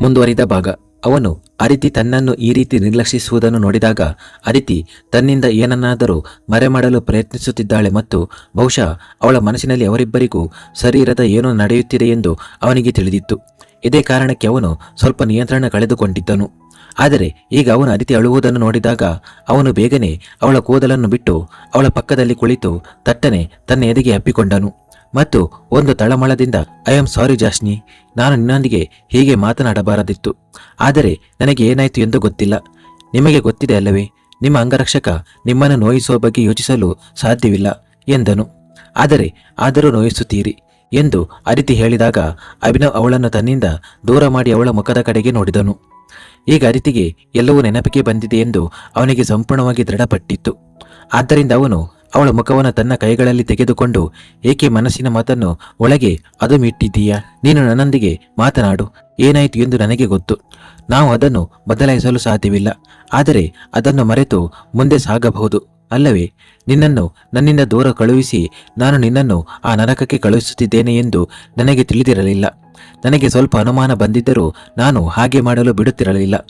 ಮುಂದುವರಿದ ಭಾಗ. ಅವನು ಅದಿತಿ ತನ್ನನ್ನು ಈ ರೀತಿ ನಿರ್ಲಕ್ಷಿಸುವುದನ್ನು ನೋಡಿದಾಗ ಅದಿತಿ ತನ್ನಿಂದ ಏನನ್ನಾದರೂ ಮರೆಮಾಡಲು ಪ್ರಯತ್ನಿಸುತ್ತಿದ್ದಾಳೆ ಮತ್ತು ಬಹುಶಃ ಅವಳ ಮನಸ್ಸಿನಲ್ಲಿ ಅವರಿಬ್ಬರಿಗೂ ಶರೀರದ ಏನೋ ನಡೆಯುತ್ತಿದೆ ಎಂದು ಅವನಿಗೆ ತಿಳಿದಿತ್ತು. ಇದೇ ಕಾರಣಕ್ಕೆ ಅವನು ಸ್ವಲ್ಪ ನಿಯಂತ್ರಣ ಕಳೆದುಕೊಂಡಿದ್ದನು. ಆದರೆ ಈಗ ಅವನು ಅದಿತಿ ಅಳುವುದನ್ನು ನೋಡಿದಾಗ ಅವನು ಬೇಗನೆ ಅವಳ ಕೂದಲನ್ನು ಬಿಟ್ಟು ಅವಳ ಪಕ್ಕದಲ್ಲಿ ಕುಳಿತು ತಟ್ಟನೆ ತನ್ನ ಎದೆಗೆ ಅಪ್ಪಿಕೊಂಡನು. ಮತ್ತು ಒಂದು ತಳಮಳದಿಂದ ಐ ಆಮ್ ಸಾರಿ ಜಾಸ್ನಿ ನಾನು ನಿನ್ನೊಂದಿಗೆ ಹೀಗೆ ಮಾತನಾಡಬಾರದಿತ್ತು. ಆದರೆ ನನಗೆ ಏನಾಯಿತು ಎಂದು ಗೊತ್ತಿಲ್ಲ. ನಿಮಗೆ ಗೊತ್ತಿದೆ ಅಲ್ಲವೇ? ನಿಮ್ಮ ಅಂಗರಕ್ಷಕ ನಿಮ್ಮನ್ನು ನೋಯಿಸುವ ಬಗ್ಗೆ ಯೋಚಿಸಲು ಸಾಧ್ಯವಿಲ್ಲ, ಎಂದನು. ಆದರೆ ಆದರೂ ನೋಯಿಸುತ್ತೀರಿ, ಎಂದು ಅದಿತಿ ಹೇಳಿದಾಗ ಅಭಿನವ್ ಅವಳನ್ನು ತನ್ನಿಂದ ದೂರ ಮಾಡಿ ಅವಳ ಮುಖದ ಕಡೆಗೆ ನೋಡಿದನು. ಈಗ ಅದಿತಿಗೆ ಎಲ್ಲವೂ ನೆನಪಿಗೆ ಬಂದಿದೆ ಎಂದು ಅವನಿಗೆ ಸಂಪೂರ್ಣವಾಗಿ ದೃಢಪಟ್ಟಿತ್ತು. ಆದ್ದರಿಂದ ಅವನು ಅವಳ ಮುಖವನ್ನು ತನ್ನ ಕೈಗಳಲ್ಲಿ ತೆಗೆದುಕೊಂಡು, ಏಕೆ ಮನಸ್ಸಿನ ಮಾತನ್ನು ಒಳಗೆ ಅದುಮಿಟ್ಟಿದ್ದೀಯಾ? ನೀನು ನನ್ನೊಂದಿಗೆ ಮಾತನಾಡು. ಏನಾಯಿತು ಎಂದು ನನಗೆ ಗೊತ್ತು. ನಾವು ಅದನ್ನು ಬದಲಾಯಿಸಲು ಸಾಧ್ಯವಿಲ್ಲ. ಆದರೆ ಅದನ್ನು ಮರೆತು ಮುಂದೆ ಸಾಗಬಹುದು. ಅಲ್ಲವೇ, ನಿನ್ನನ್ನು ನನ್ನಿಂದ ದೂರ ಕಳುಹಿಸಿ ನಾನು ನಿನ್ನನ್ನು ಆ ನರಕಕ್ಕೆ ಕಳುಹಿಸುತ್ತಿದ್ದೇನೆ ಎಂದು ನನಗೆ ತಿಳಿದಿರಲಿಲ್ಲ. ನನಗೆ ಸ್ವಲ್ಪ ಅನುಮಾನ ಬಂದಿದ್ದರೂ ನಾನು ಹಾಗೆ ಮಾಡಲು ಬಿಡುತ್ತಿರಲಿಲ್ಲ.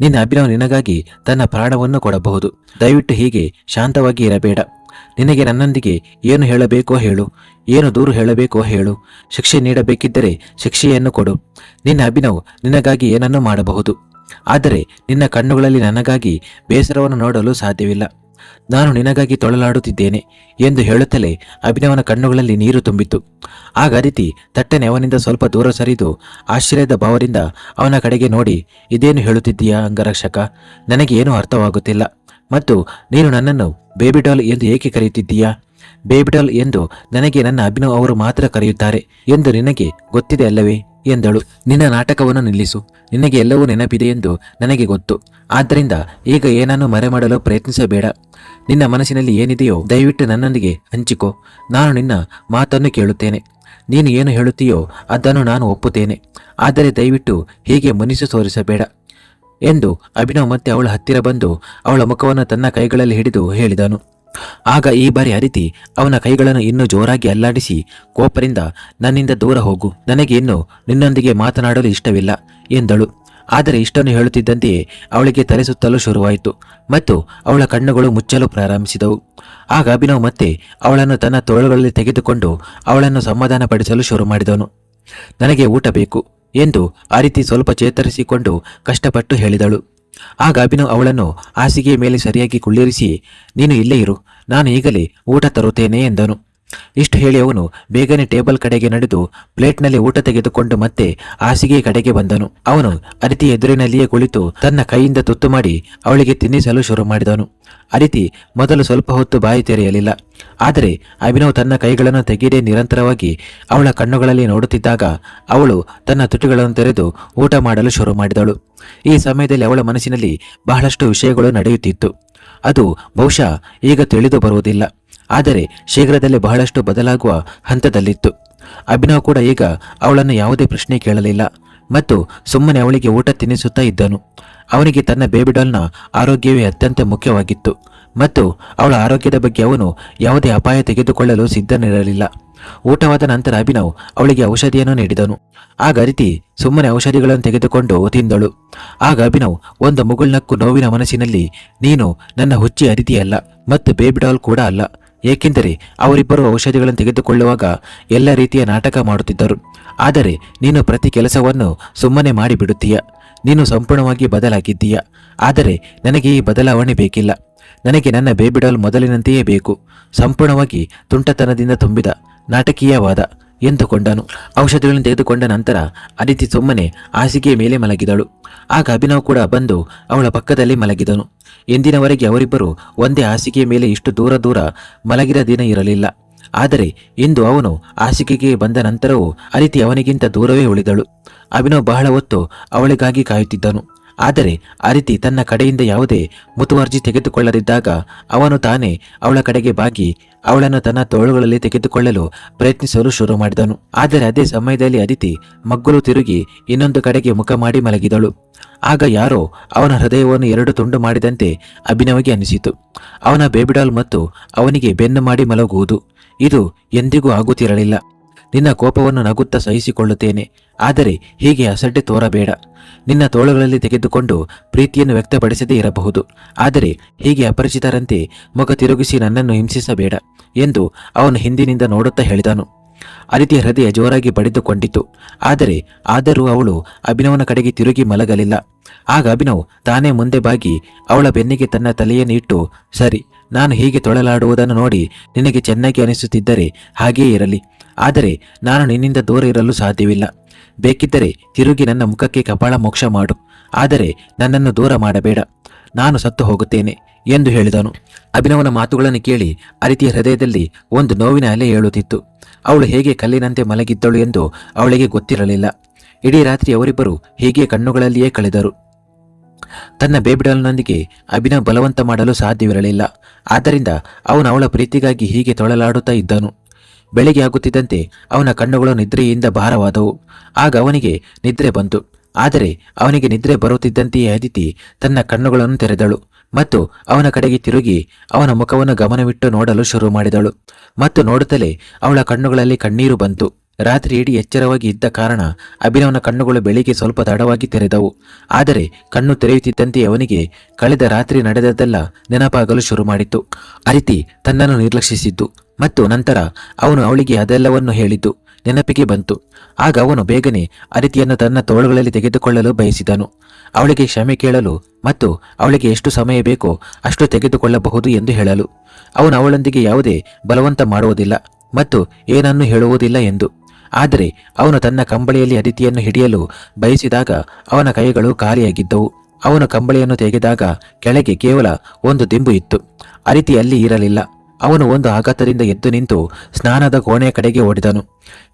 ನಿನ್ನ ಅಭಿನವ್ ನಿನಗಾಗಿ ತನ್ನ ಪ್ರಾಣವನ್ನು ಕೊಡಬಹುದು. ದಯವಿಟ್ಟು ಹೀಗೆ ಶಾಂತವಾಗಿ ಇರಬೇಡ. ನಿನಗೆ ನನ್ನೊಂದಿಗೆ ಏನು ಹೇಳಬೇಕೋ ಹೇಳು, ಏನು ದೂರು ಹೇಳಬೇಕೋ ಹೇಳು. ಶಿಕ್ಷೆ ನೀಡಬೇಕಿದ್ದರೆ ಶಿಕ್ಷೆಯನ್ನು ಕೊಡು. ನಿನ್ನ ಅಭಿನವ್ ನಿನಗಾಗಿ ಏನನ್ನೂ ಮಾಡಬಹುದು. ಆದರೆ ನಿನ್ನ ಕಣ್ಣುಗಳಲ್ಲಿ ನನಗಾಗಿ ಬೇಸರವನ್ನು ನೋಡಲು ಸಾಧ್ಯವಿಲ್ಲ. ನಾನು ನಿನಗಾಗಿ ತೊಳಲಾಡುತ್ತಿದ್ದೇನೆ ಎಂದು ಹೇಳುತ್ತಲೇ ಅಭಿನವನ ಕಣ್ಣುಗಳಲ್ಲಿ ನೀರು ತುಂಬಿತು ಆಗ ಅದಿತಿ ತಟ್ಟನೆ ಅವನಿಂದ ಸ್ವಲ್ಪ ದೂರ ಸರಿದು ಆಶ್ಚರ್ಯದ ಭಾವದಿಂದ ಅವನ ಕಡೆಗೆ ನೋಡಿ, ಇದೇನು ಹೇಳುತ್ತಿದ್ದೀಯಾ ಅಂಗರಕ್ಷಕ? ನನಗೆ ಏನೂ ಅರ್ಥವಾಗುತ್ತಿಲ್ಲ. ಮತ್ತು ನೀನು ನನ್ನನ್ನು ಬೇಬಿ ಡಾಲ್ ಎಂದು ಏಕೆ ಕರೆಯುತ್ತಿದ್ದೀಯಾ? ಬೇಬಿ ಡಾಲ್ ಎಂದು ನನಗೆ ನನ್ನ ಅಭಿನವ್ ಅವರು ಮಾತ್ರ ಕರೆಯುತ್ತಾರೆ ಎಂದು ನಿನಗೆ ಗೊತ್ತಿದೆ ಅಲ್ಲವೇ? ಎಂದಳು. ನಿನ್ನ ನಾಟಕವನ್ನು ನಿಲ್ಲಿಸು. ನಿನಗೆ ಎಲ್ಲವೂ ನೆನಪಿದೆ ಎಂದು ನನಗೆ ಗೊತ್ತು. ಆದ್ದರಿಂದ ಈಗ ಏನನ್ನು ಮರೆಮಾಡಲು ಪ್ರಯತ್ನಿಸಬೇಡ. ನಿನ್ನ ಮನಸ್ಸಿನಲ್ಲಿ ಏನಿದೆಯೋ ದಯವಿಟ್ಟು ನನ್ನೊಂದಿಗೆ ಹಂಚಿಕೋ. ನಾನು ನಿನ್ನ ಮಾತನ್ನು ಕೇಳುತ್ತೇನೆ. ನೀನು ಏನು ಹೇಳುತ್ತೀಯೋ ಅದನ್ನು ನಾನು ಒಪ್ಪುತ್ತೇನೆ. ಆದರೆ ದಯವಿಟ್ಟು ಹೀಗೆ ಮನಸ್ಸು ತೋರಿಸಬೇಡ ಎಂದು ಅಭಿನವ್ ಮತ್ತೆ ಅವಳ ಹತ್ತಿರ ಬಂದು ಅವಳ ಮುಖವನ್ನು ತನ್ನ ಕೈಗಳಲ್ಲಿ ಹಿಡಿದು ಹೇಳಿದನು. ಆಗ ಈ ಬಾರಿ ಅರಿತಿ ಅವನ ಕೈಗಳನ್ನು ಇನ್ನೂ ಜೋರಾಗಿ ಅಲ್ಲಾಡಿಸಿ, ಕೋಪರಿಂದ ನನ್ನಿಂದ ದೂರ ಹೋಗು. ನನಗೆ ಇನ್ನು ನಿನ್ನೊಂದಿಗೆ ಮಾತನಾಡಲು ಇಷ್ಟವಿಲ್ಲ, ಎಂದಳು. ಆದರೆ ಇಷ್ಟನ್ನು ಹೇಳುತ್ತಿದ್ದಂತೆಯೇ ಅವಳಿಗೆ ತಲೆ ಶುರುವಾಯಿತು ಮತ್ತು ಅವಳ ಕಣ್ಣುಗಳು ಮುಚ್ಚಲು ಪ್ರಾರಂಭಿಸಿದವು. ಆಗ ಅಭಿನವ್ ಮತ್ತೆ ಅವಳನ್ನು ತನ್ನ ತೋಳುಗಳಲ್ಲಿ ತೆಗೆದುಕೊಂಡು ಅವಳನ್ನು ಸಮಾಧಾನಪಡಿಸಲು ಶುರು ಮಾಡಿದನು. ನನಗೆ ಊಟ ಬೇಕು. ಎಂದು ಅರಿತಿ ರೀತಿ ಸ್ವಲ್ಪ ಚೇತರಿಸಿಕೊಂಡು ಕಷ್ಟಪಟ್ಟು ಹೇಳಿದಳು. ಆಗ ಅಭಿನವ್ ಅವಳನ್ನು ಹಾಸಿಗೆಯ ಮೇಲೆ ಸರಿಯಾಗಿ ಕುಳ್ಳಿರಿಸಿ, ನೀನು ಇಲ್ಲೇ ಇರು, ನಾನು ಈಗಲೇ ಊಟ ತರುತ್ತೇನೆ ಎಂದನು. ಇಷ್ಟು ಹೇಳಿ ಅವನು ಬೇಗನೆ ಟೇಬಲ್ ಕಡೆಗೆ ನಡೆದು ಪ್ಲೇಟ್ನಲ್ಲಿ ಊಟ ತೆಗೆದುಕೊಂಡು ಮತ್ತೆ ಹಾಸಿಗೆಯ ಕಡೆಗೆ ಬಂದನು. ಅವನು ಅರಿತಿ ಎದುರಿನಲ್ಲಿಯೇ ಕುಳಿತು ತನ್ನ ಕೈಯಿಂದ ತುತ್ತು ಮಾಡಿ ಅವಳಿಗೆ ತಿನ್ನಿಸಲು ಶುರು ಮಾಡಿದನು. ಅದಿತಿ ಮೊದಲು ಸ್ವಲ್ಪ ಹೊತ್ತು ಬಾಯಿ ತೆರೆಯಲಿಲ್ಲ. ಆದರೆ ಅಭಿನವ್ ತನ್ನ ಕೈಗಳನ್ನು ತೆಗೆಯದೇ ನಿರಂತರವಾಗಿ ಅವಳ ಕಣ್ಣುಗಳಲ್ಲಿ ನೋಡುತ್ತಿದ್ದಾಗ ಅವಳು ತನ್ನ ತುಟಿಗಳನ್ನು ತೆರೆದು ಊಟ ಮಾಡಲು ಶುರು ಮಾಡಿದಳು. ಈ ಸಮಯದಲ್ಲಿ ಅವಳ ಮನಸ್ಸಿನಲ್ಲಿ ಬಹಳಷ್ಟು ವಿಷಯಗಳು ನಡೆಯುತ್ತಿತ್ತು. ಅದು ಬಹುಶಃ ಈಗ ತಿಳಿದು ಬರುವುದಿಲ್ಲ. ಆದರೆ ಶೀಘ್ರದಲ್ಲೇ ಬಹಳಷ್ಟು ಬದಲಾಗುವ ಹಂತದಲ್ಲಿತ್ತು. ಅಭಿನವ್ ಕೂಡ ಈಗ ಅವಳನ್ನು ಯಾವುದೇ ಪ್ರಶ್ನೆ ಕೇಳಲಿಲ್ಲ. ಮತ್ತು ಸುಮ್ಮನೆ ಅವಳಿಗೆ ಊಟ ತಿನ್ನಿಸುತ್ತಾ ಇದ್ದನು. ಅವನಿಗೆ ತನ್ನ ಬೇಬಿ ಡಾಲ್ನ ಆರೋಗ್ಯವೇ ಅತ್ಯಂತ ಮುಖ್ಯವಾಗಿತ್ತು. ಮತ್ತು ಅವಳ ಆರೋಗ್ಯದ ಬಗ್ಗೆ ಅವನು ಯಾವುದೇ ಅಪಾಯ ತೆಗೆದುಕೊಳ್ಳಲು ಸಿದ್ಧನಿರಲಿಲ್ಲ. ಊಟವಾದ ನಂತರ ಅಭಿನವ್ ಅವಳಿಗೆ ಔಷಧಿಯನ್ನು ನೀಡಿದನು. ಆಗ ಅರಿತಿ ಸುಮ್ಮನೆ ಔಷಧಿಗಳನ್ನು ತೆಗೆದುಕೊಂಡು ತಿಂದಳು. ಆಗ ಅಭಿನವ್ ಒಂದು ಮುಗುಳ್ನಕ್ಕು ನೋವಿನ ಮನಸ್ಸಿನಲ್ಲಿ, ನೀನು ನನ್ನ ಹುಚ್ಚಿ ಅದಿತಿಯಲ್ಲ ಮತ್ತು ಬೇಬಿ ಡಾಲ್ ಕೂಡ ಅಲ್ಲ. ಏಕೆಂದರೆ ಅವರಿಬ್ಬರು ಔಷಧಿಗಳನ್ನು ತೆಗೆದುಕೊಳ್ಳುವಾಗ ಎಲ್ಲ ರೀತಿಯ ನಾಟಕ ಮಾಡುತ್ತಿದ್ದರು. ಆದರೆ ನೀನು ಪ್ರತಿ ಕೆಲಸವನ್ನು ಸುಮ್ಮನೆ ಮಾಡಿಬಿಡುತ್ತೀಯ. ನೀನು ಸಂಪೂರ್ಣವಾಗಿ ಬದಲಾಗಿದ್ದೀಯ. ಆದರೆ ನನಗೆ ಈ ಬದಲಾವಣೆ ಬೇಕಿಲ್ಲ. ನನಗೆ ನನ್ನ ಬೇಬಿಡಲ್ ಮೊದಲಿನಂತೆಯೇ ಬೇಕು. ಸಂಪೂರ್ಣವಾಗಿ ತುಂಟತನದಿಂದ ತುಂಬಿದ ನಾಟಕೀಯವಾದ ಎಂದುಕೊಂಡನು. ಔಷಧಿಗಳನ್ನು ತೆಗೆದುಕೊಂಡ ನಂತರ ಅದಿತಿ ಸುಮ್ಮನೆ ಹಾಸಿಗೆಯ ಮೇಲೆ ಮಲಗಿದಳು. ಆಗ ಅಭಿನವ್ ಕೂಡ ಬಂದು ಅವಳ ಪಕ್ಕದಲ್ಲಿ ಮಲಗಿದನು. ಎಂದಿನವರೆಗೆ ಅವರಿಬ್ಬರು ಒಂದೇ ಹಾಸಿಗೆಯ ಮೇಲೆ ಇಷ್ಟು ದೂರ ದೂರ ಮಲಗಿದ ದಿನ ಇರಲಿಲ್ಲ. ಆದರೆ ಇಂದು ಅವನು ಹಾಸಿಗೆಗೆ ಬಂದ ನಂತರವೂ ಅದಿತಿ ಅವನಿಗಿಂತ ದೂರವೇ ಉಳಿದಳು. ಅಭಿನವ್ ಬಹಳ ಹೊತ್ತು ಅವಳಿಗಾಗಿ ಕಾಯುತ್ತಿದ್ದನು. ಆದರೆ ಅದಿತಿ ತನ್ನ ಕಡೆಯಿಂದ ಯಾವುದೇ ಮುತುವರ್ಜಿ ತೆಗೆದುಕೊಳ್ಳದಿದ್ದಾಗ ಅವನು ತಾನೇ ಅವಳ ಕಡೆಗೆ ಬಾಗಿ ಅವಳನ್ನು ತನ್ನ ತೋಳುಗಳಲ್ಲಿ ತೆಗೆದುಕೊಳ್ಳಲು ಪ್ರಯತ್ನಿಸಲು ಶುರು ಮಾಡಿದನು. ಆದರೆ ಅದೇ ಸಮಯದಲ್ಲಿ ಅದಿತಿ ಮಗ್ಗುಲು ತಿರುಗಿ ಇನ್ನೊಂದು ಕಡೆಗೆ ಮುಖ ಮಾಡಿ ಮಲಗಿದಳು. ಆಗ ಯಾರೋ ಅವನ ಹೃದಯವನ್ನು ಎರಡು ತುಂಡು ಮಾಡಿದಂತೆ ಅಭಿನವಾಗಿ ಅನಿಸಿತು. ಅವನ ಬೇಬಿಡಾಲ್ ಮತ್ತು ಅವನಿಗೆ ಬೆನ್ನು ಮಾಡಿ ಮಲಗುವುದು. ಇದು ಎಂದಿಗೂ ಆಗುತ್ತಿರಲಿಲ್ಲ. ನಿನ್ನ ಕೋಪವನ್ನು ನಗುತ್ತಾ ಸಹಿಸಿಕೊಳ್ಳುತ್ತೇನೆ. ಆದರೆ ಹೀಗೆ ಅಸಡ್ಡೆ ತೋರಬೇಡ. ನಿನ್ನ ತೋಳುಗಳಲ್ಲಿ ತೆಗೆದುಕೊಂಡು ಪ್ರೀತಿಯನ್ನು ವ್ಯಕ್ತಪಡಿಸದೇ ಇರಬಹುದು. ಆದರೆ ಹೀಗೆ ಅಪರಿಚಿತರಂತೆ ಮುಖ ತಿರುಗಿಸಿ ನನ್ನನ್ನು ಹಿಂಸಿಸಬೇಡ ಎಂದು ಅವನು ಹಿಂದಿನಿಂದ ನೋಡುತ್ತಾ ಹೇಳಿದನು. ಅದಿತಿಯ ಹೃದಯ ಜೋರಾಗಿ ಬಡಿದುಕೊಂಡಿತು. ಆದರೆ ಆದರೂ ಅವಳು ಅಭಿನವನ ಕಡೆಗೆ ತಿರುಗಿ ಮಲಗಲಿಲ್ಲ. ಆಗ ಅಭಿನವ್ ತಾನೇ ಮುಂದೆ ಬಾಗಿ ಅವಳ ಬೆನ್ನಿಗೆ ತನ್ನ ತಲೆಯನ್ನು ಇಟ್ಟು, ಸರಿ, ನಾನು ಹೀಗೆ ತೊಳಲಾಡುವುದನ್ನು ನೋಡಿ ನಿನಗೆ ಚೆನ್ನಾಗಿ ಅನಿಸುತ್ತಿದ್ದರೆ ಹಾಗೆಯೇ ಇರಲಿ. ಆದರೆ ನಾನು ನಿನ್ನಿಂದ ದೂರ ಇರಲು ಸಾಧ್ಯವಿಲ್ಲ. ಬೇಕಿದ್ದರೆ ತಿರುಗಿ ನನ್ನ ಮುಖಕ್ಕೆ ಕಪಾಳ ಮೋಕ್ಷ ಮಾಡು. ಆದರೆ ನನ್ನನ್ನು ದೂರ ಮಾಡಬೇಡ. ನಾನು ಸತ್ತು ಹೋಗುತ್ತೇನೆ ಎಂದು ಹೇಳಿದನು. ಅಭಿನವನ ಮಾತುಗಳನ್ನು ಕೇಳಿ ಅರಿತಿಯ ಹೃದಯದಲ್ಲಿ ಒಂದು ನೋವಿನ ಅಲೆ ಏಳುತ್ತಿತ್ತು. ಅವಳು ಹೇಗೆ ಕಲ್ಲಿನಂತೆ ಮಲಗಿದ್ದಳು ಎಂದು ಅವಳಿಗೆ ಗೊತ್ತಿರಲಿಲ್ಲ. ಇಡೀ ರಾತ್ರಿ ಅವರಿಬ್ಬರು ಹೀಗೆ ಕಣ್ಣುಗಳಲ್ಲಿಯೇ ಕಳೆದರು. ತನ್ನ ಬೇಬಿಡಲ್ನೊಂದಿಗೆ ಅಭಿನವ್ ಬಲವಂತ ಮಾಡಲು ಸಾಧ್ಯವಿರಲಿಲ್ಲ. ಆದ್ದರಿಂದ ಅವನು ಅವಳ ಪ್ರೀತಿಗಾಗಿ ಹೀಗೆ ತೊಳಲಾಡುತ್ತಾ ಇದ್ದನು. ಬೆಳಿಗ್ಗೆ ಆಗುತ್ತಿದ್ದಂತೆ ಅವನ ಕಣ್ಣುಗಳು ನಿದ್ರೆಯಿಂದ ಭಾರವಾದವು. ಆಗ ಅವನಿಗೆ ನಿದ್ರೆ ಬಂತು. ಆದರೆ ಅವನಿಗೆ ನಿದ್ರೆ ಬರುತ್ತಿದ್ದಂತೆಯೇ ಅದಿತಿ ತನ್ನ ಕಣ್ಣುಗಳನ್ನು ತೆರೆದಳು ಮತ್ತು ಅವನ ಕಡೆಗೆ ತಿರುಗಿ ಅವನ ಮುಖವನ್ನು ಗಮನವಿಟ್ಟು ನೋಡಲು ಶುರು ಮಾಡಿದಳು. ಮತ್ತು ನೋಡುತ್ತಲೇ ಅವಳ ಕಣ್ಣುಗಳಲ್ಲಿ ಕಣ್ಣೀರು ಬಂತು. ರಾತ್ರಿ ಇಡೀ ಎಚ್ಚರವಾಗಿ ಇದ್ದ ಕಾರಣ ಅಭಿನವನ ಕಣ್ಣುಗಳು ಬೆಳಿಗ್ಗೆ ಸ್ವಲ್ಪ ತಡವಾಗಿ ತೆರೆದವು. ಆದರೆ ಕಣ್ಣು ತೆರೆಯುತ್ತಿದ್ದಂತೆ ಅವನಿಗೆ ಕಳೆದ ರಾತ್ರಿ ನಡೆದದ್ದೆಲ್ಲ ನೆನಪಾಗಲು ಶುರು ಮಾಡಿತು ಅರಿತಿ ತನ್ನನ್ನು ನಿರ್ಲಕ್ಷಿಸಿದ್ದು. ಮತ್ತು ನಂತರ ಅವನು ಅವಳಿಗೆ ಅದೆಲ್ಲವನ್ನು ಹೇಳಿದ್ದು ನೆನಪಿಗೆ ಬಂತು. ಆಗ ಅವನು ಬೇಗನೆ ಅದಿತಿಯನ್ನು ತನ್ನ ತೋಳುಗಳಲ್ಲಿ ತೆಗೆದುಕೊಳ್ಳಲು ಬಯಸಿದನು. ಅವಳಿಗೆ ಕ್ಷಮೆ ಕೇಳಲು ಮತ್ತು ಅವಳಿಗೆ ಎಷ್ಟು ಸಮಯ ಬೇಕೋ ಅಷ್ಟು ತೆಗೆದುಕೊಳ್ಳಬಹುದು ಎಂದು ಹೇಳಲು. ಅವನು ಅವಳೊಂದಿಗೆ ಯಾವುದೇ ಬಲವಂತ ಮಾಡುವುದಿಲ್ಲ ಮತ್ತು ಏನನ್ನೂ ಹೇಳುವುದಿಲ್ಲ ಎಂದು. ಆದರೆ ಅವನು ತನ್ನ ಕಂಬಳಿಯಲ್ಲಿ ಅದಿತಿಯನ್ನು ಹಿಡಿಯಲು ಬಯಸಿದಾಗ ಅವನ ಕೈಗಳು ಖಾಲಿಯಾಗಿದ್ದವು. ಅವನು ಕಂಬಳಿಯನ್ನು ತೆಗೆದಾಗ ಕೆಳಗೆ ಕೇವಲ ಒಂದು ದಿಂಬು ಇತ್ತು. ಅರಿತಿ ಅಲ್ಲಿ ಇರಲಿಲ್ಲ. ಅವನು ಒಂದು ಆಘಾತದಿಂದ ಎದ್ದು ನಿಂತು ಸ್ನಾನದ ಕೋಣೆಯ ಕಡೆಗೆ ಓಡಿದನು.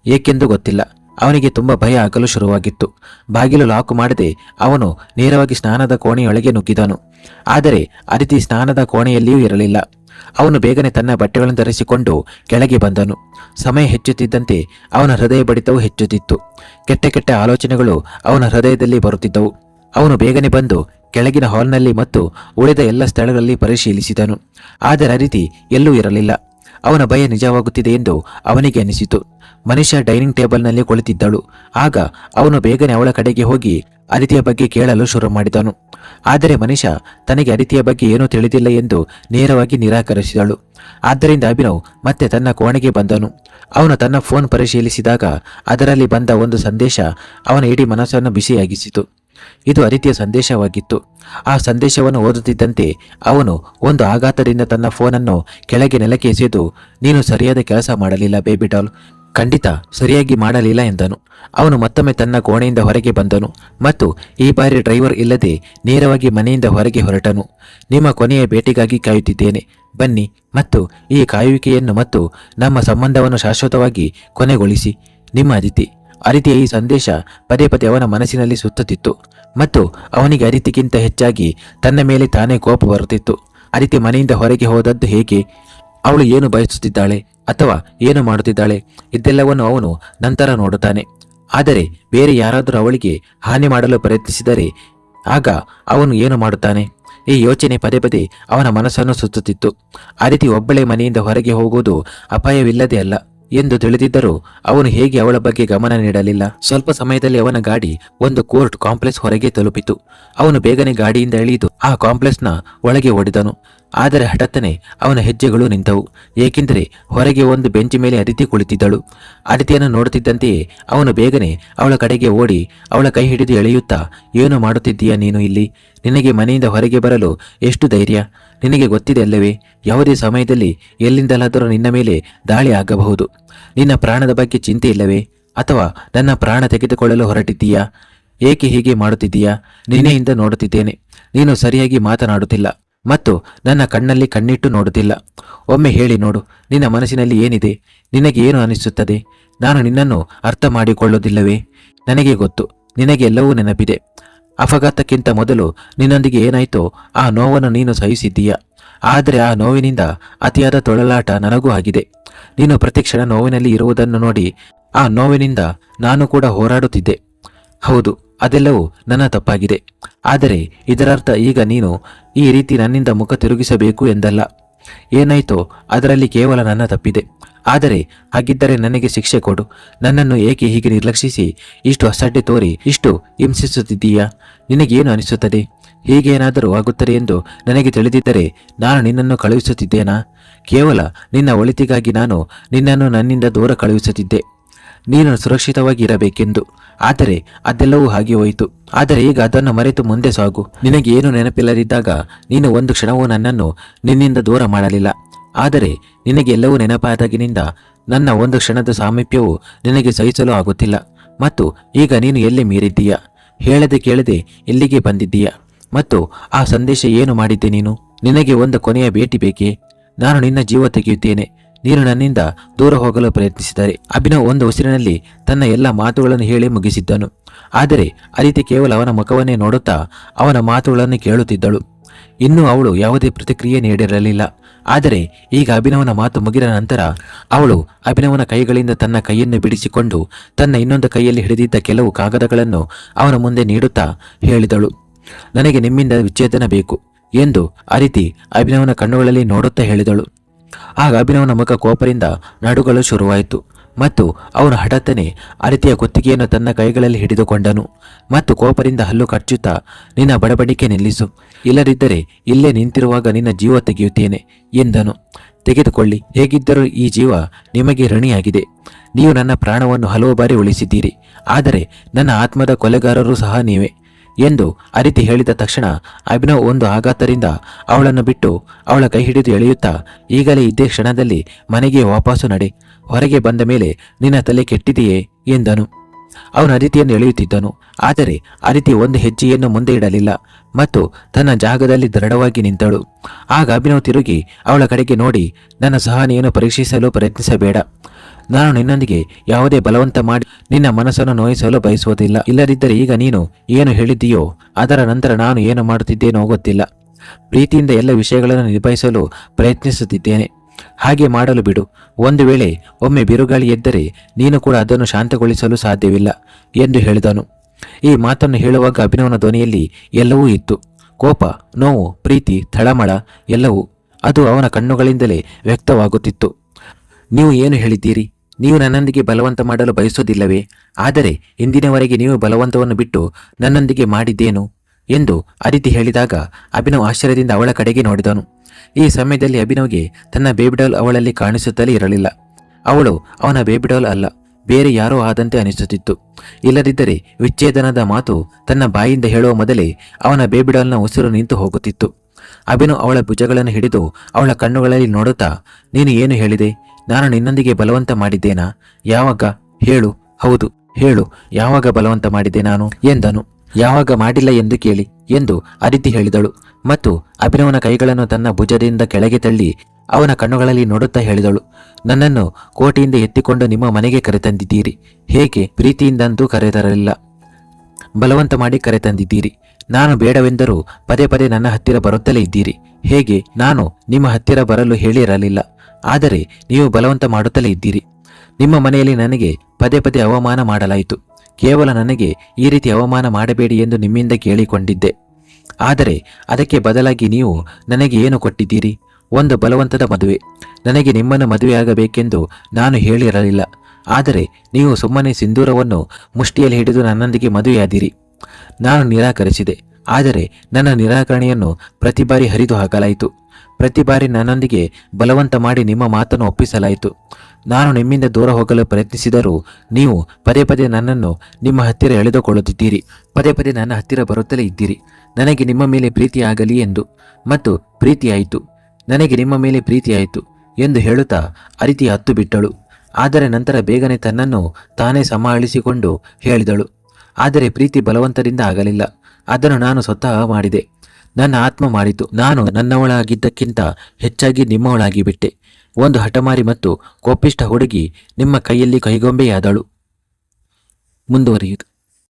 ಏಕೆಂದು ಗೊತ್ತಿಲ್ಲ. ಅವನಿಗೆ ತುಂಬ ಭಯ ಆಗಲು ಶುರುವಾಗಿತ್ತು. ಬಾಗಿಲು ಲಾಕ್ ಮಾಡದೆ ಅವನು ನೇರವಾಗಿ ಸ್ನಾನದ ಕೋಣೆಯೊಳಗೆ ನುಗ್ಗಿದನು. ಆದರೆ ಅದಿತಿ ಸ್ನಾನದ ಕೋಣೆಯಲ್ಲಿಯೂ ಇರಲಿಲ್ಲ. ಅವನು ಬೇಗನೆ ತನ್ನ ಬಟ್ಟೆಗಳನ್ನು ಧರಿಸಿಕೊಂಡು ಕೆಳಗೆ ಬಂದನು. ಸಮಯ ಹೆಚ್ಚುತ್ತಿದ್ದಂತೆ ಅವನ ಹೃದಯ ಬಡಿತವು ಹೆಚ್ಚುತ್ತಿತ್ತು. ಕೆಟ್ಟ ಕೆಟ್ಟ ಆಲೋಚನೆಗಳು ಅವನ ಹೃದಯದಲ್ಲಿ ಬರುತ್ತಿದ್ದವು. ಅವನು ಬೇಗನೆ ಬಂದು ಕೆಳಗಿನ ಹಾಲ್ನಲ್ಲಿ ಮತ್ತು ಉಳಿದ ಎಲ್ಲ ಸ್ಥಳಗಳಲ್ಲಿ ಪರಿಶೀಲಿಸಿದನು. ಆದರೆ ರೀತಿ ಎಲ್ಲೂ ಇರಲಿಲ್ಲ. ಅವನ ಭಯ ನಿಜವಾಗುತ್ತಿದೆ ಎಂದು ಅವನಿಗೆ ಅನಿಸಿತು. ಮನುಷ್ಯ ಡೈನಿಂಗ್ ಟೇಬಲ್ನಲ್ಲಿ ಕುಳಿತಿದ್ದಳು. ಆಗ ಅವನು ಬೇಗನೆ ಅವಳ ಕಡೆಗೆ ಹೋಗಿ ಅದಿತಿಯ ಬಗ್ಗೆ ಕೇಳಲು ಶುರು ಮಾಡಿದನು. ಆದರೆ ಮನುಷ್ಯ ತನಗೆ ಅದಿತಿಯ ಬಗ್ಗೆ ಏನೂ ತಿಳಿದಿಲ್ಲ ಎಂದು ನೇರವಾಗಿ ನಿರಾಕರಿಸಿದಳು. ಆದ್ದರಿಂದ ಅಭಿನವ್ ಮತ್ತೆ ತನ್ನ ಕೋಣೆಗೆ ಬಂದನು. ಅವನು ತನ್ನ ಫೋನ್ ಪರಿಶೀಲಿಸಿದಾಗ ಅದರಲ್ಲಿ ಬಂದ ಒಂದು ಸಂದೇಶ ಅವನ ಇಡೀ ಮನಸ್ಸನ್ನು ಬಿಸಿಯಾಗಿಸಿತು. ಇದು ಅದಿತಿಯ ಸಂದೇಶವಾಗಿತ್ತು. ಆ ಸಂದೇಶವನ್ನು ಓದುತ್ತಿದ್ದಂತೆ ಅವನು ಒಂದು ಆಘಾತದಿಂದ ತನ್ನ ಫೋನನ್ನು ಕೆಳಗೆ ನೆಲಕ್ಕೆ ಎಸೆದು, ನೀನು ಸರಿಯಾದ ಕೆಲಸ ಮಾಡಲಿಲ್ಲ ಬೇಬಿ ಡಾಲ್. ಖಂಡಿತ ಸರಿಯಾಗಿ ಮಾಡಲಿಲ್ಲ ಎಂದನು. ಅವನು ಮತ್ತೊಮ್ಮೆ ತನ್ನ ಕೋಣೆಯಿಂದ ಹೊರಗೆ ಬಂದನು ಮತ್ತು ಈ ಬಾರಿ ಡ್ರೈವರ್ ಇಲ್ಲದೆ ನೇರವಾಗಿ ಮನೆಯಿಂದ ಹೊರಗೆ ಹೊರಟನು. ನಿಮ್ಮ ಕೊನೆಯ ಭೇಟಿಗಾಗಿ ಕಾಯುತ್ತಿದ್ದೇನೆ. ಬನ್ನಿ ಮತ್ತು ಈ ಕಾಯುವಿಕೆಯನ್ನು ಮತ್ತು ನಮ್ಮ ಸಂಬಂಧವನ್ನು ಶಾಶ್ವತವಾಗಿ ಕೊನೆಗೊಳಿಸಿ. ನಿಮ್ಮ ಅದಿತಿ. ಅರಿತಿಯ ಈ ಸಂದೇಶ ಪದೇ ಪದೇ ಅವನ ಮನಸ್ಸಿನಲ್ಲಿ ಸುತ್ತುತ್ತಿತ್ತು. ಮತ್ತು ಅವನಿಗೆ ಅರಿತಿಗಿಂತ ಹೆಚ್ಚಾಗಿ ತನ್ನ ಮೇಲೆ ತಾನೇ ಕೋಪ ಬರುತ್ತಿತ್ತು. ಅರಿತಿ ಮನೆಯಿಂದ ಹೊರಗೆ ಹೋದದ್ದು ಹೇಗೆ? ಅವಳು ಏನು ಬಯಸುತ್ತಿದ್ದಾಳೆ ಅಥವಾ ಏನು ಮಾಡುತ್ತಿದ್ದಾಳೆ? ಇದೆಲ್ಲವನ್ನು ಅವನು ನಂತರ ನೋಡುತ್ತಾನೆ. ಆದರೆ ಬೇರೆ ಯಾರಾದರೂ ಅವಳಿಗೆ ಹಾನಿ ಮಾಡಲು ಪ್ರಯತ್ನಿಸಿದರೆ ಆಗ ಅವನು ಏನು ಮಾಡುತ್ತಾನೆ? ಈ ಯೋಚನೆ ಪದೇ ಪದೇ ಅವನ ಮನಸ್ಸನ್ನು ಸುತ್ತುತ್ತಿತ್ತು. ಅರಿತಿ ಒಬ್ಬಳೇ ಮನೆಯಿಂದ ಹೊರಗೆ ಹೋಗುವುದು ಅಪಾಯವಿಲ್ಲದೇ ಅಲ್ಲ. ಎಂದು ತಿಳಿದಿದ್ದರೂ ಅವನು ಹೇಗೆ ಅವಳ ಬಗ್ಗೆ ಗಮನ ನೀಡಲಿಲ್ಲ. ಸ್ವಲ್ಪ ಸಮಯದಲ್ಲಿ ಅವನ ಗಾಡಿ ಒಂದು ಕೋರ್ಟ್ ಕಾಂಪ್ಲೆಕ್ಸ್ ಹೊರಗೆ ತಲುಪಿತು. ಅವನು ಬೇಗನೆ ಗಾಡಿಯಿಂದ ಇಳಿದು ಆ ಕಾಂಪ್ಲೆಕ್ಸ್ನ ಒಳಗೆ ಓಡಿದನು. ಆದರೆ ಹಠತ್ತನೆ ಅವನ ಹೆಜ್ಜೆಗಳು ನಿಂತವು. ಏಕೆಂದರೆ ಹೊರಗೆ ಒಂದು ಬೆಂಚ್ ಮೇಲೆ ಅದಿತಿ ಕುಳಿತಿದ್ದಳು. ಅದಿತಿಯನ್ನು ನೋಡುತ್ತಿದ್ದಂತೆಯೇ ಅವನು ಬೇಗನೆ ಅವಳ ಕಡೆಗೆ ಓಡಿ ಅವಳ ಕೈ ಹಿಡಿದು ಎಳೆಯುತ್ತಾ, ಏನು ಮಾಡುತ್ತಿದ್ದೀಯಾ ನೀನು ಇಲ್ಲಿ? ನಿನಗೆ ಮನೆಯಿಂದ ಹೊರಗೆ ಬರಲು ಎಷ್ಟು ಧೈರ್ಯ? ನಿನಗೆ ಗೊತ್ತಿದೆ ಅಲ್ಲವೇ, ಯಾವುದೇ ಸಮಯದಲ್ಲಿ ಎಲ್ಲಿಂದಲಾದರೂ ನಿನ್ನ ಮೇಲೆ ದಾಳಿ ಆಗಬಹುದು. ನಿನ್ನ ಪ್ರಾಣದ ಬಗ್ಗೆ ಚಿಂತೆ ಇಲ್ಲವೇ? ಅಥವಾ ನನ್ನ ಪ್ರಾಣ ತೆಗೆದುಕೊಳ್ಳಲು ಹೊರಟಿದ್ದೀಯಾ? ಏಕೆ ಹೀಗೆ ಮಾಡುತ್ತಿದ್ದೀಯಾ? ನಿನ್ನೆಯಿಂದ ನೋಡುತ್ತಿದ್ದೇನೆ. ನೀನು ಸರಿಯಾಗಿ ಮಾತನಾಡುತ್ತಿಲ್ಲ. ಮತ್ತು ನನ್ನ ಕಣ್ಣಲ್ಲಿ ಕಣ್ಣಿಟ್ಟು ನೋಡುತ್ತಿಲ್ಲ. ಒಮ್ಮೆ ಹೇಳಿ ನೋಡು, ನಿನ್ನ ಮನಸ್ಸಿನಲ್ಲಿ ಏನಿದೆ? ನಿನಗೆ ಏನು ಅನಿಸುತ್ತದೆ? ನಾನು ನಿನ್ನನ್ನು ಅರ್ಥ ಮಾಡಿಕೊಳ್ಳುವುದಿಲ್ಲವೇ ನನಗೆ ಗೊತ್ತು, ನಿನಗೆ ಎಲ್ಲವೂ ನೆನಪಿದೆ. ಅಪಘಾತಕ್ಕಿಂತ ಮೊದಲು ನಿನ್ನೊಂದಿಗೆ ಏನಾಯ್ತೋ, ಆ ನೋವನ್ನು ನೀನು ಸಹಿಸಿದ್ದೀಯ? ಆದರೆ ಆ ನೋವಿನಿಂದ ಅತಿಯಾದ ತೊಳಲಾಟ ನನಗೂ ಆಗಿದೆ. ನೀನು ಪ್ರತಿಕ್ಷಣ ನೋವಿನಲ್ಲಿ ಇರುವುದನ್ನು ನೋಡಿ, ಆ ನೋವಿನಿಂದ ನಾನು ಕೂಡ ಹೋರಾಡುತ್ತಿದ್ದೆ. ಹೌದು, ಅದೆಲ್ಲವೂ ನನ್ನ ತಪ್ಪಾಗಿದೆ. ಆದರೆ ಇದರರ್ಥ ಈಗ ನೀನು ಈ ರೀತಿ ನನ್ನಿಂದ ಮುಖ ತಿರುಗಿಸಬೇಕು ಎಂದಲ್ಲ. ಏನಾಯ್ತೋ ಅದರಲ್ಲಿ ಕೇವಲ ನನ್ನ ತಪ್ಪಿದೆ. ಆದರೆ ಹಾಗಿದ್ದರೆ ನನಗೆ ಶಿಕ್ಷೆ ಕೊಡು. ನನ್ನನ್ನು ಏಕೆ ಹೀಗೆ ನಿರ್ಲಕ್ಷಿಸಿ ಇಷ್ಟು ಅಸಡ್ಡೆ ತೋರಿ, ಇಷ್ಟು ಹಿಂಸಿಸುತ್ತಿದ್ದೀಯಾ? ನಿನಗೇನು ಅನಿಸುತ್ತದೆ? ಹೀಗೇನಾದರೂ ಆಗುತ್ತದೆ ಎಂದು ನನಗೆ ತಿಳಿದಿದ್ದರೆ ನಾನು ನಿನ್ನನ್ನು ಕಳುಹಿಸುತ್ತಿದ್ದೇನಾ? ಕೇವಲ ನಿನ್ನ ಒಳಿತಿಗಾಗಿ ನಾನು ನಿನ್ನನ್ನು ನನ್ನಿಂದ ದೂರ ಕಳುಹಿಸುತ್ತಿದ್ದೆ. ನೀನು ಸುರಕ್ಷಿತವಾಗಿ ಇರಬೇಕೆಂದು ಆದರೆ ಅದೆಲ್ಲವೂ ಹಾಗೆ ಹೋಯಿತು. ಆದರೆ ಈಗ ಅದನ್ನು ಮರೆತು ಮುಂದೆ ಸಾಗು. ನಿನಗೆ ಏನು ನೆನಪಿಲ್ಲದಿದ್ದಾಗ ನೀನು ಒಂದು ಕ್ಷಣವೂ ನನ್ನನ್ನು ನಿನ್ನಿಂದ ದೂರ ಮಾಡಲಿಲ್ಲ. ಆದರೆ ನಿನಗೆ ಎಲ್ಲವೂ ನೆನಪಾದಾಗಿನಿಂದ ನನ್ನ ಒಂದು ಕ್ಷಣದ ಸಾಮೀಪ್ಯವು ನಿನಗೆ ಸಹಿಸಲು ಆಗುತ್ತಿಲ್ಲ. ಮತ್ತು ಈಗ ನೀನು ಎಲ್ಲಿ ಮೀರಿದ್ದೀಯ? ಹೇಳದೆ ಕೇಳದೆ ಎಲ್ಲಿಗೆ ಬಂದಿದ್ದೀಯ? ಮತ್ತು ಆ ಸಂದೇಶ ಏನು ಮಾಡಿದ್ದೆ ನೀನು? ನಿನಗೆ ಒಂದು ಕೊನೆಯ ಭೇಟಿ ಬೇಕೇ? ನಾನು ನಿನ್ನ ಜೀವ ತೆಗೆಯುತ್ತೇನೆ. ನೀನು ನನ್ನಿಂದ ದೂರ ಹೋಗಲು ಪ್ರಯತ್ನಿಸಿದರೆ. ಅಭಿನವ್ ಒಂದು ಉಸಿರಿನಲ್ಲಿ ತನ್ನ ಎಲ್ಲ ಮಾತುಗಳನ್ನು ಹೇಳಿ ಮುಗಿಸಿದ್ದನು. ಆದರೆ ಅದಿತಿ ಕೇವಲ ಅವನ ಮುಖವನ್ನೇ ನೋಡುತ್ತಾ ಅವನ ಮಾತುಗಳನ್ನು ಕೇಳುತ್ತಿದ್ದಳು. ಇನ್ನೂ ಅವಳು ಯಾವುದೇ ಪ್ರತಿಕ್ರಿಯೆ ನೀಡಿರಲಿಲ್ಲ. ಆದರೆ ಈಗ ಅಭಿನವನ ಮಾತು ಮುಗಿದ ನಂತರ ಅವಳು ಅಭಿನವನ ಕೈಗಳಿಂದ ತನ್ನ ಕೈಯನ್ನು ಬಿಡಿಸಿಕೊಂಡು ತನ್ನ ಇನ್ನೊಂದು ಕೈಯಲ್ಲಿ ಹಿಡಿದಿದ್ದ ಕೆಲವು ಕಾಗದಗಳನ್ನು ಅವನ ಮುಂದೆ ನೀಡುತ್ತಾ ಹೇಳಿದಳು. ನನಗೆ ನಿಮ್ಮಿಂದ ವಿಚ್ಛೇದನ ಬೇಕು ಎಂದು ಅರಿತಿ ಅಭಿನವನ ಕಣ್ಣುಗಳಲ್ಲಿ ನೋಡುತ್ತಾ ಹೇಳಿದಳು. ಆಗ ಅಭಿನವನ ಮುಖ ಕೋಪರಿಂದ ನಡುಗಲು ಶುರುವಾಯಿತು ಮತ್ತು ಅವನು ಹಠಾತ್ತನೆ ಅರಿತಿಯ ಕುತ್ತಿಗೆಯನ್ನು ತನ್ನ ಕೈಗಳಲ್ಲಿ ಹಿಡಿದುಕೊಂಡನು ಮತ್ತು ಕೋಪರಿಂದ ಹಲ್ಲು ಕಚ್ಚುತ್ತಾ, ನಿನ್ನ ಬಡಬಡಿಕೆ ನಿಲ್ಲಿಸು. ಇಲ್ಲದಿದ್ದರೆ ಇಲ್ಲೇ ನಿಂತಿರುವಾಗ ನಿನ್ನ ಜೀವ ತೆಗೆಯುತ್ತೇನೆ, ಎಂದನು. ತೆಗೆದುಕೊಳ್ಳಿ. ಹೇಗಿದ್ದರೂ ಈ ಜೀವ ನಿಮಗೆ ಋಣಿಯಾಗಿದೆ. ನೀವು ನನ್ನ ಪ್ರಾಣವನ್ನು ಹಲವು ಬಾರಿ ಉಳಿಸಿದ್ದೀರಿ. ಆದರೆ ನನ್ನ ಆತ್ಮದ ಕೊಲೆಗಾರರು ಸಹ ನೀವೇ. ಎಂದು ಅರಿತಿ ಹೇಳಿದ ತಕ್ಷಣ ಅಭಿನವ್ ಒಂದು ಆಘಾತದಿಂದ ಅವಳನ್ನು ಬಿಟ್ಟು ಅವಳ ಕೈ ಹಿಡಿದು ಎಳೆಯುತ್ತಾ ಈಗಲೇ ಇದ್ದೇ ಕ್ಷಣದಲ್ಲಿ ಮನೆಗೆ ವಾಪಸ್ಸು ನಡೆ. ಹೊರಗೆ ಬಂದ ಮೇಲೆ, ನಿನ್ನ ತಲೆ ಕೆಟ್ಟಿದೆಯೇ? ಎಂದನು. ಅವನು ಅರಿತಿಯನ್ನು ಎಳೆಯುತ್ತಿದ್ದನು. ಆದರೆ ಅರಿತಿ ಒಂದು ಹೆಜ್ಜೆಯನ್ನು ಮುಂದೆ ಇಡಲಿಲ್ಲ ಮತ್ತು ತನ್ನ ಜಾಗದಲ್ಲಿ ದೃಢವಾಗಿ ನಿಂತಳು. ಆಗ ಅಭಿನವ್ ತಿರುಗಿ ಅವಳ ಕಡೆಗೆ ನೋಡಿ, ನನ್ನ ಸಹನೆಯನ್ನು ಪರೀಕ್ಷಿಸಲು ಪ್ರಯತ್ನಿಸಬೇಡ. ನಾನು ನಿನ್ನೊಂದಿಗೆ ಯಾವುದೇ ಬಲವಂತ ಮಾಡಿ ನಿನ್ನ ಮನಸ್ಸನ್ನು ನೋಯಿಸಲು ಬಯಸುವುದಿಲ್ಲ. ಇಲ್ಲದಿದ್ದರೆ ಈಗ ನೀನು ಏನು ಹೇಳಿದ್ದೀಯೋ ಅದರ ನಂತರ ನಾನು ಏನು ಮಾಡುತ್ತಿದ್ದೇನೋ ಗೊತ್ತಿಲ್ಲ. ಪ್ರೀತಿಯಿಂದ ಎಲ್ಲ ವಿಷಯಗಳನ್ನು ನಿಭಾಯಿಸಲು ಪ್ರಯತ್ನಿಸುತ್ತಿದ್ದೇನೆ. ಹಾಗೆ ಮಾಡಲು ಬಿಡು. ಒಂದು ವೇಳೆ ಒಮ್ಮೆ ಬಿರುಗಾಳಿ ಎದ್ದರೆ ನೀನು ಕೂಡ ಅದನ್ನು ಶಾಂತಗೊಳಿಸಲು ಸಾಧ್ಯವಿಲ್ಲ ಎಂದು ಹೇಳಿದನು. ಈ ಮಾತನ್ನು ಹೇಳುವಾಗ ಅಭಿನವನ ಧ್ವನಿಯಲ್ಲಿ ಎಲ್ಲವೂ ಇತ್ತು. ಕೋಪ, ನೋವು, ಪ್ರೀತಿ, ತಳಮಳ ಎಲ್ಲವೂ. ಅದು ಅವನ ಕಣ್ಣುಗಳಿಂದಲೇ ವ್ಯಕ್ತವಾಗುತ್ತಿತ್ತು. ನೀವು ಏನು ಹೇಳಿದ್ದೀರಿ? ನೀವು ನನ್ನೊಂದಿಗೆ ಬಲವಂತ ಮಾಡಲು ಬಯಸೋದಿಲ್ಲವೇ ಆದರೆ ಇಂದಿನವರೆಗೆ ನೀವು ಬಲವಂತವನ್ನು ಬಿಟ್ಟು ನನ್ನೊಂದಿಗೆ ಮಾಡಿದ್ದೇನು? ಎಂದು ಅದಿತಿ ಹೇಳಿದಾಗ ಅಭಿನವ್ ಆಶ್ಚರ್ಯದಿಂದ ಅವಳ ಕಡೆಗೆ ನೋಡಿದನು. ಈ ಸಮಯದಲ್ಲಿ ಅಭಿನವ್ಗೆ ತನ್ನ ಬೇಬಿಡಾಲ್ ಅವಳಲ್ಲಿ ಕಾಣಿಸುತ್ತಲೇ ಇರಲಿಲ್ಲ. ಅವಳು ಅವನ ಬೇಬಿಡಾಲ್ ಅಲ್ಲ, ಬೇರೆ ಯಾರೋ ಆದಂತೆ ಅನಿಸುತ್ತಿತ್ತು. ಇಲ್ಲದಿದ್ದರೆ ವಿಚ್ಛೇದನದ ಮಾತು ತನ್ನ ಬಾಯಿಂದ ಹೇಳುವ ಮೊದಲೇ ಅವನ ಬೇಬಿಡಾಲ್ನ ಉಸಿರು ನಿಂತು ಹೋಗುತ್ತಿತ್ತು. ಅಭಿನವ್ ಅವಳ ಭುಜಗಳನ್ನು ಹಿಡಿದು ಅವಳ ಕಣ್ಣುಗಳಲ್ಲಿ ನೋಡುತ್ತಾ, ನೀನು ಏನು ಹೇಳಿದೆ? ನಾನು ನಿನ್ನೊಂದಿಗೆ ಬಲವಂತ ಮಾಡಿದ್ದೇನಾ? ಯಾವಾಗ? ಹೇಳು. ಹೌದು. ಹೇಳು. ಯಾವಾಗ ಬಲವಂತ ಮಾಡಿದೆ ನಾನು? ಎಂದನು. ಯಾವಾಗ ಮಾಡಿಲ್ಲ ಎಂದು ಕೇಳಿ. ಎಂದು ಅದಿತಿ ಹೇಳಿದಳು. ಮತ್ತು ಅಭಿನವನ ಕೈಗಳನ್ನು ತನ್ನ ಭುಜದಿಂದ ಕೆಳಗೆ ತಳ್ಳಿ ಅವನ ಕಣ್ಣುಗಳಲ್ಲಿ ನೋಡುತ್ತಾ ಹೇಳಿದಳು. ನನ್ನನ್ನು ಕೋಟೆಯಿಂದ ಎತ್ತಿಕೊಂಡು ನಿಮ್ಮ ಮನೆಗೆ ಕರೆತಂದಿದ್ದೀರಿ. ಹೇಗೆ? ಪ್ರೀತಿಯಿಂದಂತೂ ಕರೆತರಲಿಲ್ಲ. ಬಲವಂತ ಮಾಡಿ ಕರೆತಂದಿದ್ದೀರಿ. ನಾನು ಬೇಡವೆಂದರೂ ಪದೇ ಪದೇ ನನ್ನ ಹತ್ತಿರ ಬರುತ್ತಲೇ ಇದ್ದೀರಿ. ಹೇಗೆ? ನಾನು ನಿಮ್ಮ ಹತ್ತಿರ ಬರಲು ಹೇಳಿರಲಿಲ್ಲ. ಆದರೆ ನೀವು ಬಲವಂತ ಮಾಡುತ್ತಲೇ ಇದ್ದೀರಿ. ನಿಮ್ಮ ಮನೆಯಲ್ಲಿ ನನಗೆ ಪದೇ ಪದೇ ಅವಮಾನ ಮಾಡಲಾಯಿತು. ಕೇವಲ ನನಗೆ ಈ ರೀತಿ ಅವಮಾನ ಮಾಡಬೇಡಿ ಎಂದು ನಿಮ್ಮಿಂದ ಕೇಳಿಕೊಂಡಿದ್ದೆ. ಆದರೆ ಅದಕ್ಕೆ ಬದಲಾಗಿ ನೀವು ನನಗೆ ಏನು ಕೊಟ್ಟಿದ್ದೀರಿ? ಒಂದು ಬಲವಂತದ ಮದುವೆ. ನನಗೆ ನಿಮ್ಮನ್ನು ಮದುವೆಯಾಗಬೇಕೆಂದು ನಾನು ಹೇಳಿರಲಿಲ್ಲ. ಆದರೆ ನೀವು ಸುಮ್ಮನೆ ಸಿಂಧೂರವನ್ನು ಮುಷ್ಟಿಯಲ್ಲಿ ಹಿಡಿದು ನನ್ನೊಂದಿಗೆ ಮದುವೆಯಾದಿರಿ. ನಾನು ನಿರಾಕರಿಸಿದೆ. ಆದರೆ ನನ್ನ ನಿರಾಕರಣೆಯನ್ನು ಪ್ರತಿ ಬಾರಿ ಹರಿದು ಹಾಕಲಾಯಿತು. ಪ್ರತಿ ಬಾರಿ ನನ್ನೊಂದಿಗೆ ಬಲವಂತ ಮಾಡಿ ನಿಮ್ಮ ಮಾತನ್ನು ಒಪ್ಪಿಸಲಾಯಿತು. ನಾನು ನಿಮ್ಮಿಂದ ದೂರ ಹೋಗಲು ಪ್ರಯತ್ನಿಸಿದರೂ ನೀವು ಪದೇ ಪದೇ ನನ್ನನ್ನು ನಿಮ್ಮ ಹತ್ತಿರ ಎಳೆದುಕೊಳ್ಳುತ್ತಿದ್ದೀರಿ. ಪದೇ ಪದೇ ನನ್ನ ಹತ್ತಿರ ಬರುತ್ತಲೇ ಇದ್ದೀರಿ. ನನಗೆ ನಿಮ್ಮ ಮೇಲೆ ಪ್ರೀತಿಯಾಗಲಿ ಎಂದು. ಮತ್ತು ಪ್ರೀತಿಯಾಯಿತು. ನನಗೆ ನಿಮ್ಮ ಮೇಲೆ ಪ್ರೀತಿಯಾಯಿತು ಎಂದು ಹೇಳುತ್ತಾ ಅರಿತಿ ಹತ್ತು ಬಿಟ್ಟಳು ಆದರೆ ನಂತರ ಬೇಗನೆ ತನ್ನನ್ನು ತಾನೇ ಸಮಾಳಿಸಿಕೊಂಡು ಹೇಳಿದಳು. ಆದರೆ ಪ್ರೀತಿ ಬಲವಂತದಿಂದ ಆಗಲಿಲ್ಲ. ಅದನ್ನು ನಾನು ಸ್ವತಃ ಮಾಡಿದೆ. ನನ್ನ ಆತ್ಮ ಮಾರಿತು ನಾನು ನನ್ನವಳಾಗಿದ್ದಕ್ಕಿಂತ ಹೆಚ್ಚಾಗಿ ನಿಮ್ಮವಳಾಗಿ ಬಿಟ್ಟೆ ಒಂದು ಹಠಮಾರಿ ಮತ್ತು ಕೋಪಿಷ್ಟ ಹುಡುಗಿ ನಿಮ್ಮ ಕೈಯಲ್ಲಿ ಕೈಗೊಂಬೆಯಾದಳು. ಮುಂದುವರಿಯಿತು